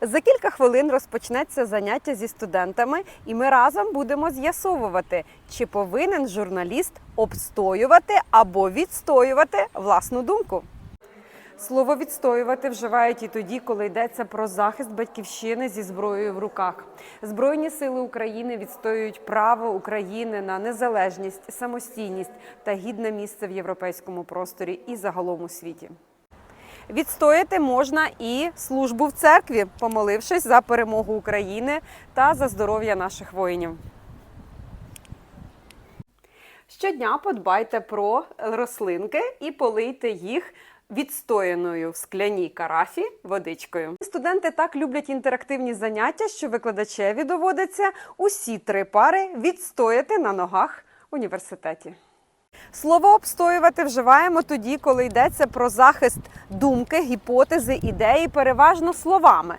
За кілька хвилин розпочнеться заняття зі студентами, і ми разом будемо з'ясовувати, чи повинен журналіст обстоювати або відстоювати власну думку. Слово відстоювати вживають і тоді, коли йдеться про захист батьківщини зі зброєю в руках. Збройні сили України відстоюють право України на незалежність, самостійність та гідне місце в європейському просторі і загалом у світі. Відстояти можна і службу в церкві, помолившись за перемогу України та за здоров'я наших воїнів. Щодня подбайте про рослинки і полийте їх відстояною в скляній карафі водичкою. Студенти так люблять інтерактивні заняття, що викладачеві доводиться усі три пари відстояти на ногах університеті. Слово обстоювати вживаємо тоді, коли йдеться про захист думки, гіпотези, ідеї, переважно словами.